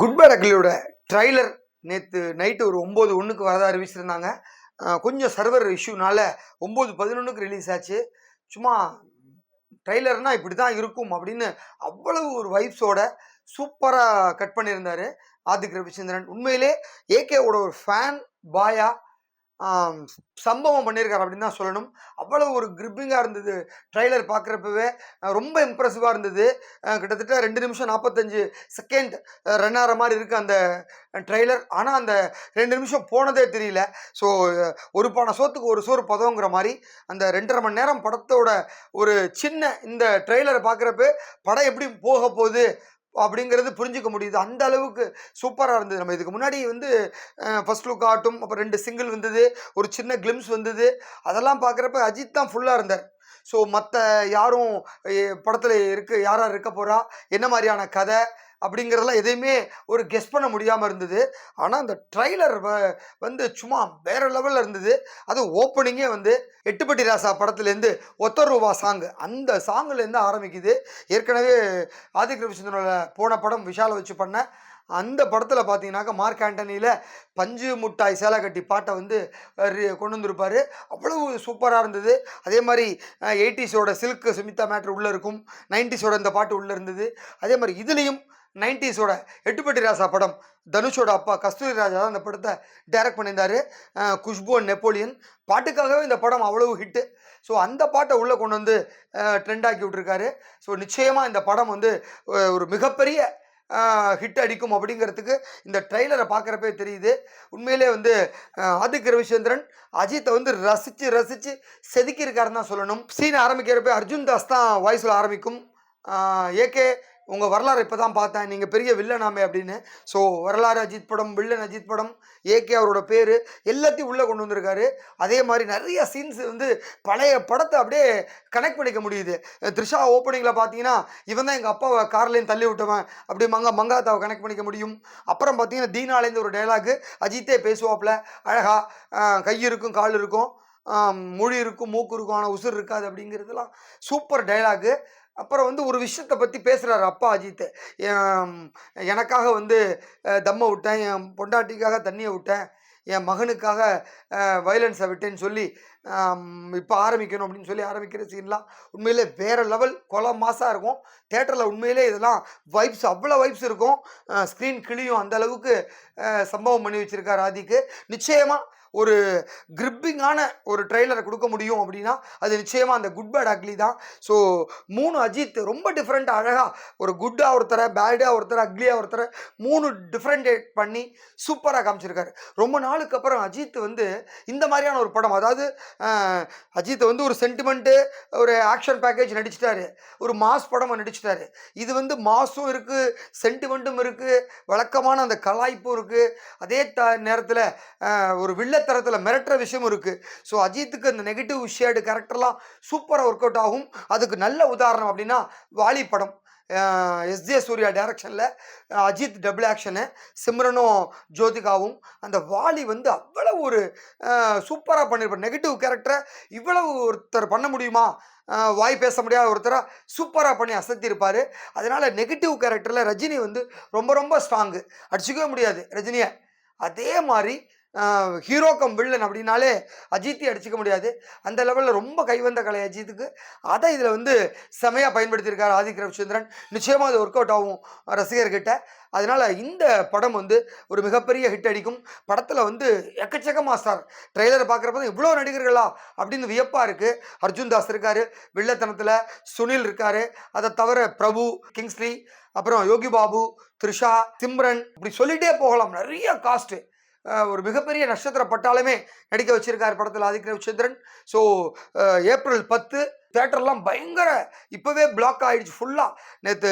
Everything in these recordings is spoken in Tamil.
குட் பேட் ட்ரைலர் நேற்று நைட்டு ஒரு ஒம்பது ஒன்றுக்கு வரதா அறிவிச்சிருந்தாங்க கொஞ்சம் சர்வர் இஷ்யூனால ஒம்பது பதினொன்றுக்கு ரிலீஸ் ஆச்சு. சும்மா ட்ரைலர்னால் இப்படி தான் இருக்கும் அப்படின்னு அவ்வளவு ஒரு வைப்ஸோட சூப்பராக கட் பண்ணியிருந்தார் ஆதிக் ரவிச்சந்திரன். உண்மையிலே ஏகேவோட ஒரு ஃபேன் பாயா சம்பவம் பண்ணியிருக்காரு அப்படின்னு தான் சொல்லணும். அவ்வளோ ஒரு கிரிப்பிங்காக இருந்தது. ட்ரைலர் பார்க்குறப்பவே ரொம்ப இம்ப்ரெசிவாக இருந்தது. கிட்டத்தட்ட ரெண்டு நிமிஷம் நாற்பத்தஞ்சு செகண்ட் ரன் ஆகிற மாதிரி இருக்குது அந்த ட்ரெய்லர் ஆனால் அந்த ரெண்டு நிமிஷம் போனதே தெரியல. ஸோ ஒரு பானை சோத்துக்கு ஒரு சோறு பதங்கிற மாதிரி அந்த ரெண்டரை மணி நேரம் படத்தோட ஒரு சின்ன இந்த ட்ரெய்லரை பார்க்குறப்ப படம் எப்படி போக போகுது? அப்படிங்கிறது புரிஞ்சுக்க முடியுது. அந்த அளவுக்கு சூப்பராக இருந்தது. நம்ம இதுக்கு முன்னாடி வந்து ஃபர்ஸ்ட் லுக் ஆட்டும் அப்புறம் ரெண்டு சிங்கிள் வந்தது ஒரு சின்ன கிளிம்ஸ் வந்தது. அதெல்லாம் பார்க்குறப்ப அஜித் தான் ஃபுல்லாக இருந்தார். ஸோ மற்ற யாரும் படத்தில் இருக்க யாராக இருக்க போகிறா என்ன மாதிரியான கதை அப்படிங்கிறதெல்லாம் எதையுமே ஒரு கெஸ் பண்ண முடியாமல் இருந்தது. ஆனால் அந்த ட்ரைலர் வந்து சும்மா வேற லெவலில் இருந்தது. அது ஓப்பனிங்கே வந்து எட்டுப்பட்டி ராசா படத்துலேருந்து ஒத்த ரூபா சாங் அந்த சாங்குலேருந்து ஆரம்பிக்குது. ஏற்கனவே ஆதிக் ரவிச்சந்திரனோட போன படம் விஷாலை வச்சு பண்ண அந்த படத்தில் பார்த்தீங்கன்னாக்கா மார்க் ஆண்டனியில் பஞ்சு முட்டாய் சேலை கட்டி பாட்டை வந்து கொண்டு வந்திருப்பார். அவ்வளவு சூப்பராக இருந்தது. அதே மாதிரி எயிட்டிஸோட சில்க் சுமிதா மேட்ரு உள்ளே இருக்கும். நைன்டிஸோட இந்த பாட்டு உள்ளே இருந்தது. அதே மாதிரி இதுலேயும் நைன்டிஸோட எட்டுப்பட்டி ராசா படம். தனுஷோட அப்பா கஸ்தூரி ராஜா தான் இந்த படத்தை டைரக்ட் பண்ணியிருந்தார். Khushbu and Napoleon. பாட்டுக்காகவே இந்த படம் அவ்வளவு ஹிட்டு ஸோ அந்த பாட்டை உள்ளே கொண்டு வந்து ட்ரெண்டாக்கி விட்டுருக்காரு. விட்ருக்காரு ஸோ நிச்சயமாக இந்த படம் வந்து ஒரு மிகப்பெரிய ஹிட் அடிக்கும் அப்படிங்கிறதுக்கு இந்த ட்ரெய்லரை பார்க்குறப்பே தெரியுது. உண்மையிலே வந்து ஆதிக்க ரவிச்சந்திரன் அஜித்தை வந்து ரசித்து ரசித்து செதுக்கியிருக்காருன்னு தான் சொல்லணும். சீன் ஆரம்பிக்கிறப்ப அர்ஜுன் தாஸ் தான் வாய்ஸில் ஆரம்பிக்கும். ஏகே உங்கள் வரலாறு இப்போ தான் பார்த்தேன். நீங்கள் பெரிய வில்லனாமே அப்படின்னு. ஸோ வரலாறு அஜித் படம் வில்லன் அஜித் படம் ஏகே அவரோட பேர் எல்லாத்தையும் உள்ளே கொண்டு வந்திருக்காரு. அதே மாதிரி நிறைய சீன்ஸ் வந்து பழைய படத்தை அப்படியே கனெக்ட் பண்ணிக்க முடியுது. த்ரிஷா ஓப்பனிங்கில் பார்த்தீங்கன்னா இவன் தான் எங்கள் அப்பாவை கார்லேயும் தள்ளி விட்டவன் அப்படி மங்கா மங்காத்தாவை கனெக்ட் பண்ணிக்க முடியும். அப்புறம் பார்த்தீங்கன்னா தீனாலேருந்து ஒரு டைலாகு அஜித்தே பேசுவாப்புல. அழகாக கை இருக்கும் கால் இருக்கும் மொழி இருக்கும் மூக்கு இருக்கும் ஆனால் உசுர் இருக்காது அப்படிங்கிறதுலாம் சூப்பர் டைலாகு அப்புறம் வந்து ஒரு விஷயத்தை பற்றி பேசுகிறாரு அப்பா அஜித். என் எனக்காக வந்து தம்மை விட்டேன் என் பொண்டாட்டிக்காக தண்ணியை விட்டேன் என் மகனுக்காக வயலன்ஸை விட்டேன்னு சொல்லி இப்போ ஆரம்பிக்கணும் அப்படின்னு சொல்லி ஆரம்பிக்கிற சீன்லாம் உண்மையிலே வேறு லெவல் கொலை மாசாக இருக்கும். தேட்டரில் உண்மையிலே இதெல்லாம் வைப்ஸ் அவ்வளோ வைப்ஸ் இருக்கும். ஸ்க்ரீன் கிளியும் அந்த அளவுக்கு சம்பவம் பண்ணி வச்சுருக்கார் ஆதிக்கு. நிச்சயமாக ஒரு கிரிப்பிங்கான ஒரு ட்ரெய்லரை கொடுக்க முடியும் அப்படின்னா அது நிச்சயமாக அந்த குட் பேட் அக்லி தான். ஸோ மூணு அஜித் ரொம்ப டிஃப்ரெண்ட் அழகாக ஒரு குட்டாக ஒருத்தரை பேடாக ஒருத்தரை அக்லியாக ஒருத்தரை மூணு டிஃப்ரெண்டேட் பண்ணி சூப்பராக காமிச்சிருக்காரு. ரொம்ப நாளுக்கு அப்புறம் அஜித் வந்து இந்த மாதிரியான ஒரு படம் அதாவது அஜித் வந்து ஒரு சென்டிமெண்ட்டு ஒரு ஆக்ஷன் பேக்கேஜ் நடிச்சிட்டாரு. ஒரு மாஸ் படம் நடிச்சிட்டாரு. இது வந்து மாஸும் இருக்குது சென்டிமெண்ட்டும் இருக்குது வழக்கமான அந்த கலாய்ப்பும் இருக்குது அதே த நேரத்தில் ஒரு வில்ல தரத்தில் மிரட்டுற விஷயம் இருக்குது ஸோ அஜித்துக்கு அந்த நெகட்டிவ் ஷேடு கேரக்டர்லாம் சூப்பராக ஒர்க் அவுட் ஆகும். அதுக்கு நல்ல உதாரணம் அப்படின்னா வாலி படம். எஸ்ஜே சூர்யா டைரக்ஷனில் அஜித் டபுள் ஆக்ஷனு சிம்ரனும் ஜோதிகாவும். அந்த வாலி வந்து அவ்வளவு ஒரு சூப்பராக பண்ணியிருப்பார் நெகட்டிவ் கேரக்டரை இவ்வளவு ஒருத்தர் பண்ண முடியுமா? வாய் பேச முடியாத ஒருத்தரை சூப்பராக பண்ணி அசத்தியிருப்பார் அதனால் நெகட்டிவ் கேரக்டரில் ரஜினி வந்து ரொம்ப ரொம்ப ஸ்ட்ராங்கு அடிச்சுக்கவே முடியாது ரஜினியை. அதே மாதிரி ஹீரோ கம் வில்லன் அப்படின்னாலே அஜித்தி அடிச்சுக்க முடியாது. அந்த லெவலில் ரொம்ப கைவந்த கலை அஜித்துக்கு. அதை இதில் வந்து செமையாக பயன்படுத்தியிருக்காரு ஆதிக் ரவிச்சந்திரன். நிச்சயமாக அது ஒர்க் அவுட் ஆகும் ரசிகர்கிட்ட. அதனால் இந்த படம் வந்து ஒரு மிகப்பெரிய ஹிட் அடிக்கும். படத்தில் வந்து எக்கச்சக்கமாக சார் ட்ரெய்லரை பார்க்குறப்ப தான் இவ்வளோ நடிகர்களா அப்படின்னு வியப்பாக இருக்குது அர்ஜுன் தாஸ் இருக்கார் வில்லத்தனத்தில் சுனில் இருக்கார் அதை தவிர பிரபு கிங்ஸ்லி அப்புறம் யோகி பாபு த்ரிஷா சிம்ரன் இப்படி சொல்லிகிட்டே போகலாம். நிறைய காஸ்ட்டு ஒரு மிகப்பெரிய நட்சத்திர பட்டாலுமே நடிக்க வச்சிருக்கார் படத்தில் ஆதிக் ரவிச்சந்திரன் ஸோ ஏப்ரல் பத்து தேட்டர்லாம் பயங்கர இப்போவே பிளாக் ஆகிடுச்சு ஃபுல்லாக நேற்று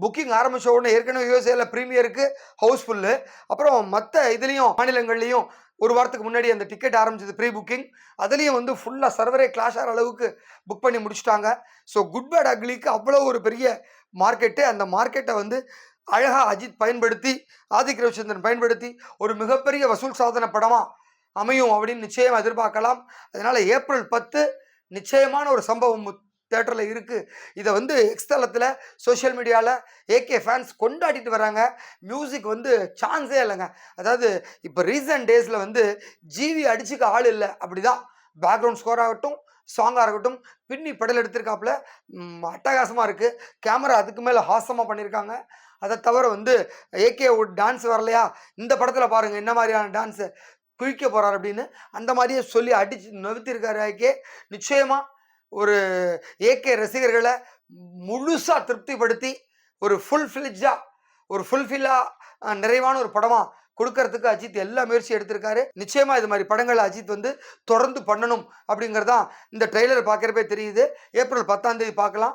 புக்கிங் ஆரம்பித்த உடனே ஏற்கனவே யூஎஸ்ஏல ப்ரீமியருக்கு ஹவுஸ்ஃபுல்லு அப்புறம் மற்ற இதுலேயும் மாநிலங்கள்லேயும் ஒரு வாரத்துக்கு முன்னாடி அந்த டிக்கெட் ஆரம்பிச்சது ப்ரீ புக்கிங் அதுலேயும் வந்து ஃபுல்லாக சர்வரே கிளாஷ் ஆகிற அளவுக்கு புக் பண்ணி முடிச்சுட்டாங்க. ஸோ குட் பேட் அக்லிக்கு அவ்வளோ ஒரு பெரிய மார்க்கெட்டு அந்த மார்க்கெட்டை வந்து அழகா அஜித் பயன்படுத்தி ஆதிக் ரவிச்சந்திரன் பயன்படுத்தி ஒரு மிகப்பெரிய வசூல் சாதன படமாக அமையும் அப்படின்னு நிச்சயம் எதிர்பார்க்கலாம். அதனால் ஏப்ரல் பத்து நிச்சயமான ஒரு சம்பவம் தேட்டரில் இருக்குது இதை வந்து எக்ஸ்தலத்தில் சோஷியல் மீடியாவில் ஏகே ஃபேன்ஸ் கொண்டாடிட்டு வராங்க. மியூசிக் வந்து சான்ஸே இல்லைங்க. அதாவது இப்போ ரீசன்ட் டேஸில் வந்து ஜிவி அடிச்சுக்க ஆள் இல்லை. அப்படி தான் பேக்ரவுண்ட் ஸ்கோர் ஆகட்டும் சாங்காக இருக்கட்டும் பின்னி படல் எடுத்திருக்காப்புல. அட்டகாசமாக இருக்குது கேமரா அதுக்கு மேலே ஹாசமாக பண்ணியிருக்காங்க அதை தவிர வந்து ஏகே டான்ஸ் வரலையா? இந்த படத்தில் பாருங்கள் என்ன மாதிரியான டான்ஸு குளிக்க போகிறார் அப்படின்னு அந்த மாதிரியே சொல்லி அடிச்சு நிறுத்தியிருக்காரு ஏகே நிச்சயமாக ஒரு ஏகே ரசிகர்களை முழுசாக திருப்திப்படுத்தி ஒரு ஃபுல் ஃபில்ஜாக ஒரு ஃபுல்ஃபில்லாக நிறைவான ஒரு படமாக கொடுக்கறதுக்கு அஜித் எல்லா முயற்சியும் எடுத்திருக்காரு. நிச்சயமாக இது மாதிரி படங்களை அஜித் வந்து தொடர்ந்து பண்ணணும் அப்படிங்கிறதான் இந்த ட்ரெய்லர் பார்க்குறப்பே தெரியுது. ஏப்ரல் பத்தாம் தேதி பார்க்கலாம்.